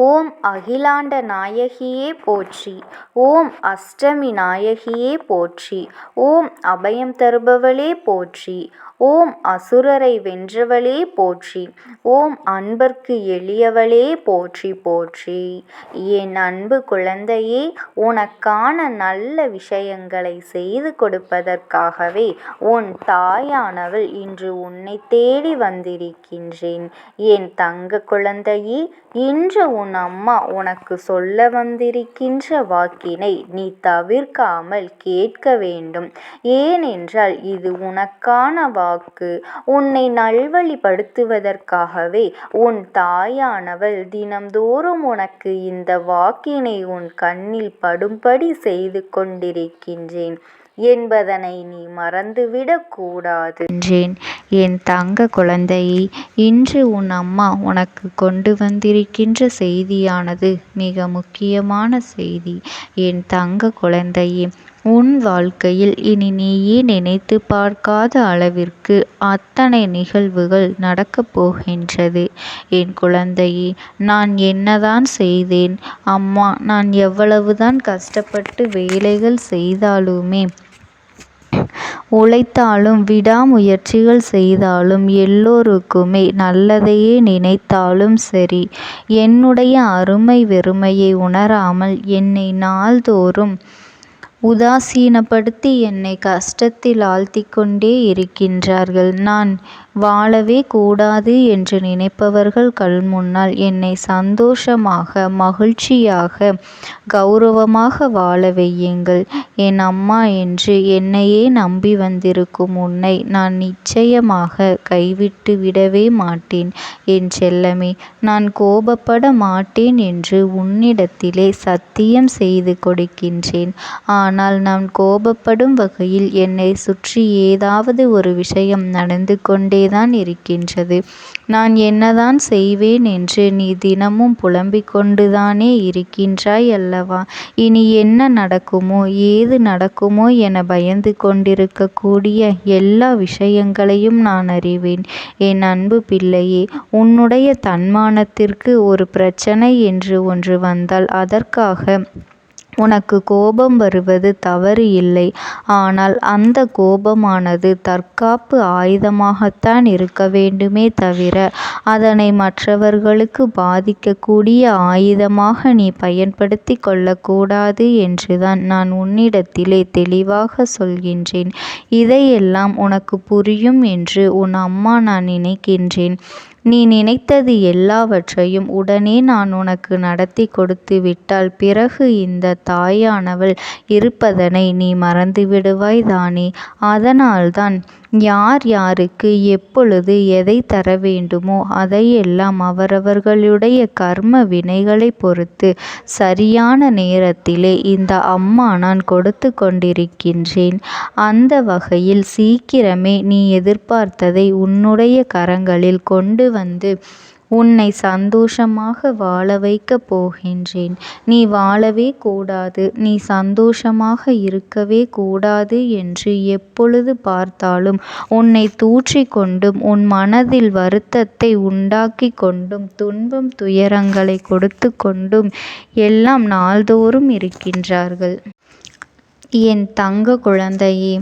ஓம் அகிலாண்ட நாயகியே போற்றி! ஓம் அஷ்டமி நாயகியே போற்றி! ஓம் அபயம் தருபவளே போற்றி! ஓம் அசுரரை வென்றவளே போற்றி! ஓம் அன்பர்க்கு எளியவளே போற்றி போற்றி! என் அன்பு குழந்தையே, உனக்கான நல்ல விஷயங்களை செய்து கொடுப்பதற்காகவே உன் தாயானவள் இன்று உன்னை தேடி வந்திருக்கின்றேன். என் தங்க குழந்தையே, இன்று உன் அம்மா உனக்கு சொல்ல வந்திருக்கின்ற வாக்கினை நீ தவிர்க்காமல் கேட்க வேண்டும். ஏனென்றால் இது உனக்கான வாக்கு. உன்னை நல்வழிப்படுத்துவதற்காகவே உன் தாயானவள் தினம்தோறும் உனக்கு இந்த வாக்கினை உன் கண்ணில் படும்படி செய்து கொண்டிருக்கின்றேன் என்பதனை நீ மறந்துவிடக்கூடாது என்றேன் என் தங்க குழந்தையை இன்று உன் அம்மா உனக்கு கொண்டு வந்திருக்கின்ற செய்தியானது மிக முக்கியமான செய்தி. என் தங்க குழந்தையே, உன் வாழ்க்கையில் இனி நீயே நினைத்துப் பார்க்காத அளவிற்கு அத்தனை நிகழ்வுகள் நடக்கப் போகின்றது. என் குழந்தையே, நான் என்னதான் செய்தேன்? அம்மா நான் எவ்வளவுதான் கஷ்டப்பட்டு வேலைகள் செய்தாலுமே உழைத்தாலும் விடாமுயற்சிகள் செய்தாலும் எல்லோருக்குமே நல்லதையே நினைத்தாலும் சரி என்னுடைய அருமை பெருமையை உணராமல் என்னை நாள்தோறும் உதாசீனப்படுத்தி என்னை கஷ்டத்தில் ஆழ்த்திக் கொண்டே இருக்கின்றார்கள். நான் வாழவே கூடாது என்று நினைப்பவர்கள் கண்முன்னால் என்னை சந்தோஷமாக மகிழ்ச்சியாக கௌரவமாக வாழ வையுங்கள். என் அம்மா என்று என்னையே நம்பி வந்திருக்கும் உன்னை நான் நிச்சயமாக கைவிட்டு விடவே மாட்டேன் என் செல்லமே. நான் கோபப்பட மாட்டேன் என்று உன்னிடத்திலே சத்தியம் செய்து கொடுக்கின்றேன். ஆனால் நான் கோபப்படும் வகையில் என்னைச் சுற்றி ஏதாவது ஒரு விஷயம் நடந்து கொண்டேதான் இருக்கின்றது. நான் என்னதான் செய்வேன் என்று நீ தினமும் புலம்பிக் கொண்டுதானே இருக்கின்றாய் அல்லவா? இனி என்ன நடக்குமோ ஏது நடக்குமோ என பயந்து கொண்டிருக்கக்கூடிய எல்லா விஷயங்களையும் நான் அறிவேன். என் அன்பு பிள்ளையே, உன்னுடைய தன்மானத்திற்கு ஒரு பிரச்சனை என்று ஒன்று வந்தால் அதற்காக உனக்கு கோபம் வருவது தவறு இல்லை. ஆனால் அந்த கோபமானது தற்காப்பு ஆயுதமாகத்தான் இருக்க வேண்டுமே தவிர அதனை மற்றவர்களுக்கு பாதிக்கக்கூடிய ஆயுதமாக நீ பயன்படுத்திக் கொள்ளக்கூடாது என்றுதான் நான் உன்னிடத்திலே தெளிவாக சொல்கின்றேன். இதையெல்லாம் உனக்கு புரியும் என்று உன் அம்மா நான் நினைக்கின்றேன். நீ நினைத்தது எல்லாவற்றையும் உடனே நான் உனக்கு நடத்திக் கொடுத்துவிட்டால் பிறகு இந்தத் தாயானவள் இருப்பதனை நீ மறந்துவிடுவாய் தானே. அதனால்தான் யார் யாருக்கு எப்பொழுது எதைத் தர வேண்டுமோ அதையெல்லாம் அவரவர்களுடைய கர்ம வினைகளைப் பொறுத்து சரியான நேரத்திலே இந்த அம்மா நான் கொடுத்து கொண்டிருக்கின்றேன். அந்த வகையில் சீக்கிரமே நீ எதிர்பார்த்ததை உன்னுடைய கரங்களில் கொண்டு வந்து உன்னை சந்தோஷமாக வாழ வைக்கப் போகின்றேன். நீ வாழவே கூடாது நீ சந்தோஷமாக இருக்கவே கூடாது என்று எப்பொழுது பார்த்தாலும் உன்னைத் தூற்றிக் கொண்டும் உன் மனதில் வருத்தத்தை உண்டாக்கிக் கொண்டும் துன்பம் துயரங்களைக் கொடுத்துக் கொண்டும் எல்லாம் நாள்தோறும் இருக்கின்றார்கள். என் தங்கக் குழந்தையே,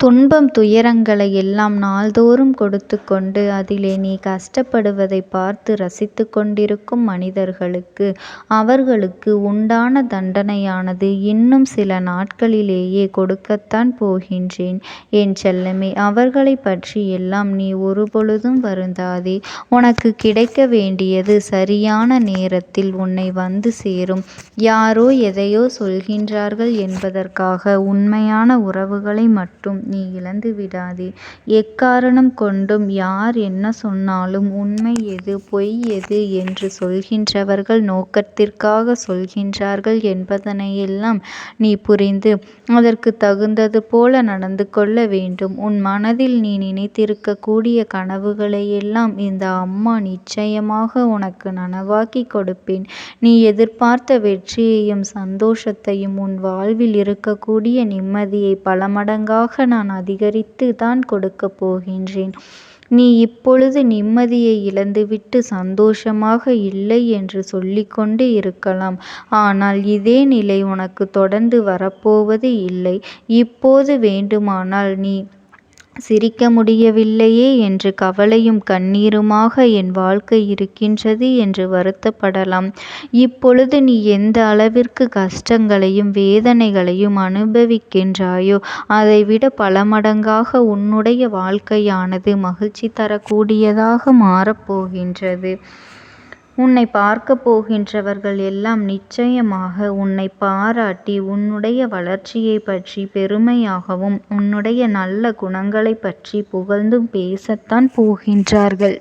துன்பம் துயரங்களை எல்லாம் நாள்தோறும் கொடுத்துக்கொண்டு அதிலே நீ கஷ்டப்படுவதைப் பார்த்து ரசித்துக் கொண்டிருக்கும் மனிதர்களுக்கு அவர்களுக்கு உண்டான தண்டனையானது இன்னும் சில நாட்களிலேயே கொடுக்கத்தான் போகின்றேன் என் செல்லமே. அவர்களைப் பற்றி எல்லாம் நீ ஒருபொழுதும் வருந்தாதே. உனக்குக் கிடைக்க வேண்டியது சரியான நேரத்தில் உன்னை வந்து சேரும். யாரோ எதையோ சொல்கின்றார்கள் என்பதற்காக உண்மையான உறவுகளை மட்டும் நீ இழந்து விடாதே. எக்காரணம் கொண்டும் யார் என்ன சொன்னாலும் உண்மை எது பொய் எது என்று சொல்கின்றவர்கள் நோக்கத்திற்காகச் சொல்கின்றார்கள் என்பதனையெல்லாம் நீ புரிந்து அதற்குத் தகுந்தது போல நடந்து கொள்ள வேண்டும். உன் மனதில் நீ நினைத்திருக்கக் கூடிய கனவுகளையெல்லாம் இந்த அம்மா நிச்சயமாக உனக்கு நனவாக்கிக் கொடுப்பேன். நீ எதிர்பார்த்த வெற்றியையும் சந்தோஷத்தையும் உன் வாழ்வில் இருக்கக்கூடிய நிம்மதியை பல மடங்காக நான் அதிகரித்துத் தான் கொடுக்கப் போகின்றேன். நீ இப்பொழுது நிம்மதியை இழந்துவிட்டு சந்தோஷமாக இல்லை என்று சொல்லிக்கொண்டு இருக்கலாம். ஆனால் இதே நிலை உனக்கு தொடர்ந்து வரப்போவது இல்லை. இப்போது வேண்டுமானால் நீ சிரிக்க முடியவில்லையே என்று கவலையும் கண்ணீருமாக என் வாழ்க்கை இருக்கின்றது என்று வருத்தப்படலாம். இப்பொழுது நீ எந்த அளவிற்கு கஷ்டங்களையும் வேதனைகளையும் அனுபவிக்கின்றாயோ அதைவிட பல மடங்காக உன்னுடைய வாழ்க்கையானது மகிழ்ச்சி தரக்கூடியதாக மாறப்போகின்றது. உன்னை பார்க்கப் போகின்றவர்கள் எல்லாம் நிச்சயமாக உன்னைப் பாராட்டி உன்னுடைய வளர்ச்சியைப் பற்றி பெருமையாகவும் உன்னுடைய நல்ல குணங்களைப் பற்றி புகழ்ந்தும் பேசத்தான் போகின்றார்கள்.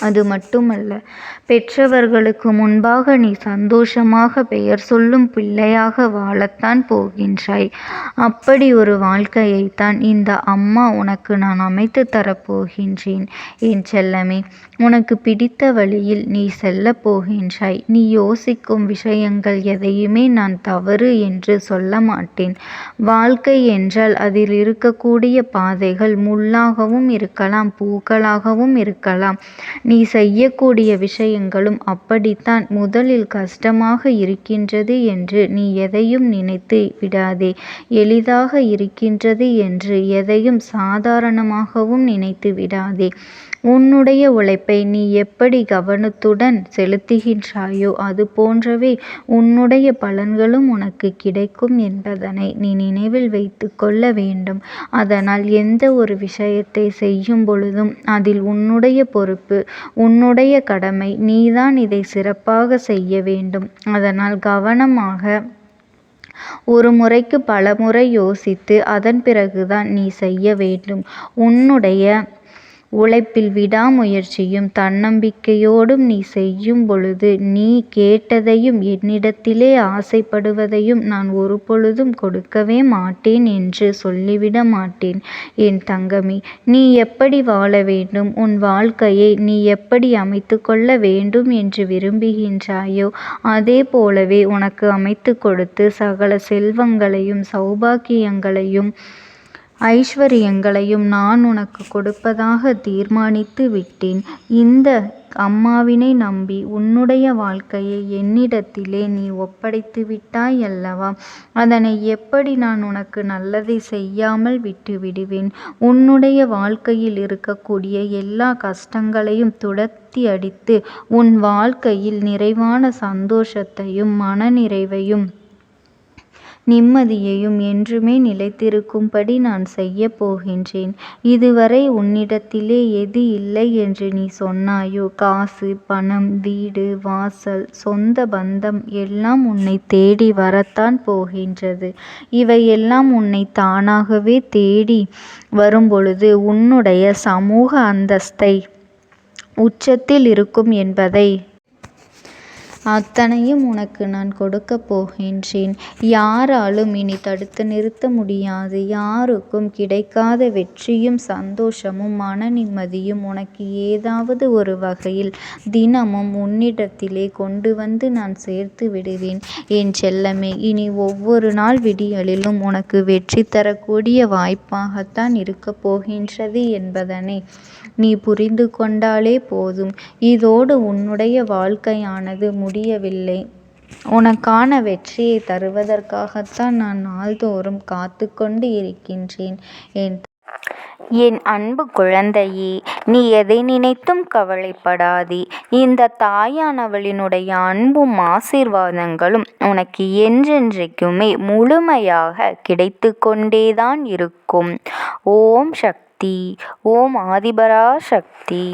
அது மட்டுமல்ல பெற்றவர்களுக்கு முன்பாக நீ சந்தோஷமாக பெயர் சொல்லும் பிள்ளையாக வாழத்தான் போகின்றாய். அப்படி ஒரு வாழ்க்கையைத்தான் இந்த அம்மா உனக்கு நான் அமைத்துத் தரப்போகின்றேன் என் செல்லமே. உனக்கு பிடித்த வழியில் நீ செல்ல போகின்றாய். நீ யோசிக்கும் விஷயங்கள் எதையுமே நான் தவறு என்று சொல்ல மாட்டேன். வாழ்க்கை என்றால் அதில் இருக்கக்கூடிய பாதைகள் முள்ளாகவும் இருக்கலாம் பூக்களாகவும் இருக்கலாம். நீ செய்யக்கூடிய விஷயங்களும் அப்படித்தான். முதலில் கஷ்டமாக இருக்கின்றது என்று நீ எதையும் நினைத்து விடாதே. எளிதாக இருக்கின்றது என்று எதையும் சாதாரணமாகவும் நினைத்து விடாதே. உன்னுடைய உழைப்பை நீ எப்படி கவனத்துடன் செலுத்துகின்றாயோ அது போன்றவே உன்னுடைய பலன்களும் உனக்கு கிடைக்கும் என்பதனை நீ நினைவில் வைத்துக் கொள்ள வேண்டும். அதனால் எந்த ஒரு விஷயத்தை செய்யும் பொழுதும் அதில் உன்னுடைய பொறுப்பு உன்னுடைய கடமை. நீதான் இதை சிறப்பாக செய்ய வேண்டும். அதனால் கவனமாக ஒரு முறைக்கு பலமுறை யோசித்து அதன் பிறகுதான் நீ செய்ய வேண்டும். உன்னுடைய உழைப்பில் விடாமுயற்சியும் தன்னம்பிக்கையோடும் நீ செய்யும் பொழுது நீ கேட்டதையும் என்னிடத்திலே ஆசைப்படுவதையும் நான் ஒருபொழுதும் கொடுக்கவே மாட்டேன் என்று சொல்லிவிட மாட்டேன் என் தங்கமே. நீ எப்படி வாழ வேண்டும் உன் வாழ்க்கையை நீ எப்படி அமைத்துக்கொள்ள வேண்டும் என்று விரும்புகின்றாயோ அதே போலவே உனக்கு அமைத்துக் கொடுத்து சகல செல்வங்களையும் சௌபாக்கியங்களையும் ஐஸ்வர்யங்களையும் நான் உனக்கு கொடுப்பதாக தீர்மானித்து விட்டேன். இந்த அம்மாவினை நம்பி உன்னுடைய வாழ்க்கையை என்னிடத்திலே நீ ஒப்படைத்து விட்டாய் அல்லவா. அதனை எப்படி நான் உனக்கு நல்லதைச் செய்யாமல் விட்டு விடுவேன். உன்னுடைய வாழ்க்கையில் இருக்கக்கூடிய எல்லா கஷ்டங்களையும் துரத்தி அடித்து உன் வாழ்க்கையில் நிறைவான சந்தோஷத்தையும் மனநிறைவையும் நிம்மதியையும் என்றுமே நிலைத்திருக்கும்படி நான் செய்யப் போகின்றேன். இதுவரை உன்னிடத்திலே எது இல்லை என்று நீ சொன்னாயோ காசு பணம் வீடு வாசல் சொந்த பந்தம் எல்லாம் உன்னைத் தேடி வரத்தான் போகின்றது. இவையெல்லாம் உன்னைத் தானாகவே தேடி வரும்பொழுது உன்னுடைய சமூக அந்தஸ்தை உச்சத்தில் இருக்கும் என்பதை அத்தனையும் உனக்கு நான் கொடுக்கப் போகின்றேன். யாராலும் இனி தடுத்து நிறுத்த முடியாது. யாருக்கும் கிடைக்காத வெற்றியும் சந்தோஷமும் மன நிம்மதியும் உனக்கு ஏதாவது ஒரு வகையில் தினமும் உன்னிடத்திலே கொண்டு வந்து நான் சேர்த்து விடுவேன் என் செல்லமே. இனி ஒவ்வொரு நாள் விடியலிலும் உனக்கு வெற்றி தரக்கூடிய வாய்ப்பாகத்தான் இருக்கப் போகின்றது என்பதனை நீ புரிந்து கொண்டாலே போதும். இதோடு உன்னுடைய வாழ்க்கையானது முடியவில்லை. உனக்கான வெற்றியை தருவதற்காகத்தான் நான் நாள்தோறும் காத்து கொண்டு இருக்கின்றேன் என் என் அன்பு குழந்தையே. நீ எதை நினைத்தும் கவலைப்படாதே. இந்த தாயானவளினுடைய அன்பும் ஆசீர்வாதங்களும் உனக்கு என்றென்றைக்குமே முழுமையாக கிடைத்து கொண்டேதான் இருக்கும். ஓம் சக்தி. ஓம் ஆதிபரா சக்தி